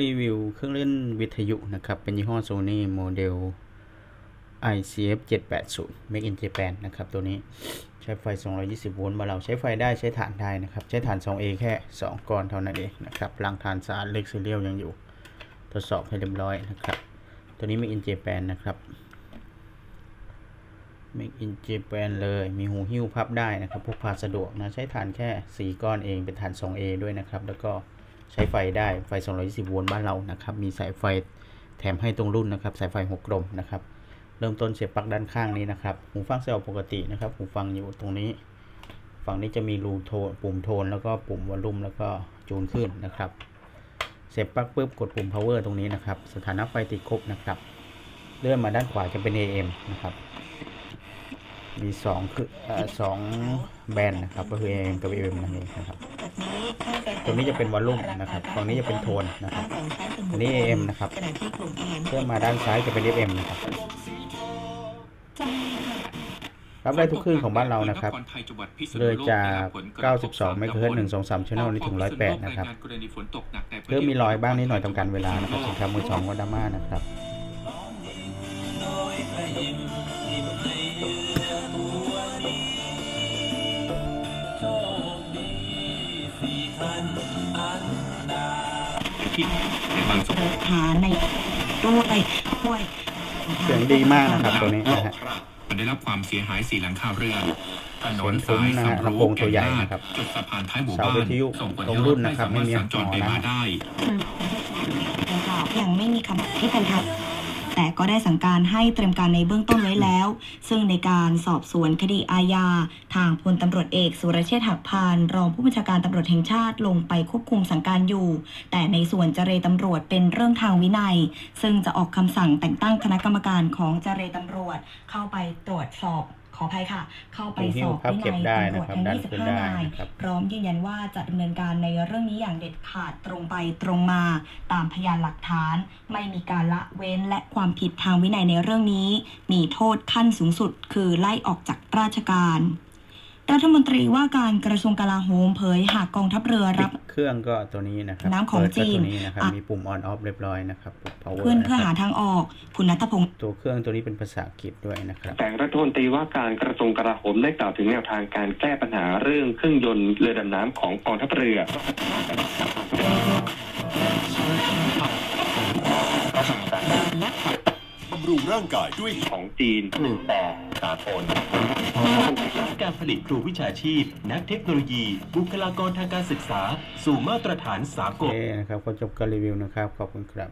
รีวิวเครื่องเล่นวิทยุนะครับ เป็นยี่ห้อ Sony โมเดล ICF 780 Make in Japan นะครับ ตัวนี้ใช้ไฟ 220 โวลต์มาเราใช้ไฟได้ใช้ฐานได้นะครับ ใช้ฐาน 2A แค่ 2ก้อนเท่านั้นเองนะครับรังฐานสะอาดเล็กซีเรียลยังอยู่ ทดสอบให้เรียบร้อยนะครับ ตัวนี้ Make in Japan นะครับ Make in Japan เลยมีหูหิ้วพับได้นะครับพกพาสะดวกนะ ใช้ฐานแค่ 4 ก้อนเองเป็นฐาน 2A ด้วยนะครับ แล้วก็ ใช้ไฟได้ไฟ 220 โวลต์บ้านเรานะครับ มีสายไฟแถมให้ตรงรุ่นนะครับ สายไฟ6กลมนะครับ เริ่มต้นเสียบปลั๊กด้านข้างนี้นะครับ หูฟังเซลล์ปกตินะครับ หูฟังอยู่ตรงนี้ ฝั่งนี้จะมีรูโทนปุ่มโทน แล้วก็ปุ่มวอลลุ่มแล้วก็จูนขึ้นนะครับ เสียบปลั๊กปุ๊บกดปุ่ม power ตรงนี้นะครับ สถานะไฟติดครบนะครับ เลื่อนมาด้านขวาจะเป็น AM นะครับ มีสองคืออ่อสองแบนนะครับ ก็คือ AM กับ FM นั่นเองนะครับ ตรงนี้จะเป็นวอลลุ่มนะครับฝั่งนี้จะเป็นโทนนะครับอันนี้ AM นะครับขณะที่กลุ่มทหารเลื่อนมาด้านซ้ายจะเป็น FM นะครับรับได้ทุกคลื่นของบ้านเรานะครับ เลยจาก 92 MHz 123 Channel นี่ถึง 108 นะครับเริ่มมีรอยบ้างนิดหน่อยตามการเวลานะครับสินค้ามือสองก็ดราม่านะครับ ในบางสมหาในด้วยห้วยเสียงดีมากนะครับตัวนี้นะฮะมันได้รับความเสียหายสี่หลังคาเรือนถนนเสียงฟุ้งนะฮะลำโพงตัวใหญ่นะครับจุดสะพานท้ายหมู่เสาบ้าวินทยุส่งผลตรงให้รุ่นถนะครับไม่ไม่มีสามารถสัญจรไปหอนะมาได้ดังกล่าวยังไม่มีคำที่เป็นทาง แต่ก็ได้สั่งการให้เตรียมการในเบื้องต้นไว้แล้ว ซึ่งในการสอบสวนคดีอาญา ทางพลตำรวจเอกสุรเชษฐ์หักพาน รองผู้บัญชาการตำรวจแห่งชาติลงไปควบคุมสั่งการอยู่ แต่ในส่วนเจรตำรวจเป็นเรื่องทางวินัย ซึ่งจะออกคำสั่งแต่งตั้งคณะกรรมการของเจรตำรวจเข้าไปตรวจสอบ ขออภัยค่ะ เข้าไปสอบพับวิเก็นับยได้ตำรนะวจครับทั้งด้านขึ้น25ได้นายนะครับพร้อมยืนยันว่าจะดำเนินการในเรื่องนี้อย่างเด็ดขาดตรงไปตรงมา ตามพยานหลักฐาน ไม่มีการละเว้นและความผิดทางวินัยในเรื่องนี้ มีโทษขั้นสูงสุด คือไล่ออกจากราชการ รัฐมนตรีว่าการกระทรวงกลาโหมเผยหากกองทัพเรือปิรัดบเครื่องก็ตัวนี้นะครับน้ำของเปิดก็จีนตัวนี้นะครับอะมีปุ่ม on off เรียบร้อยนะครับปุ่ม power เพื่อนเพื่อนะคหารับทางออก คุณนัทพงศ์ตัวเครื่องตัวนี้เป็นภาษาอังกฤษด้วยนะครับ แต่รัฐมนตรีว่าการกระทรวงกลาโหมได้กล่าวถึงแนวทางการแก้ปัญหาเรื่องเครื่องยนต์เรือดำน้ำของกองทัพเรือบำรุงร่างกายด้วยของจีนหนึ่งแต่ สากลการผลิตครูวิชาชีพ นักเทคโนโลยี บุคลากรทางการศึกษา สู่มาตรฐานสากโอลเคนะครับก็จบการรีวิวนะครับ ขอบคุณครับ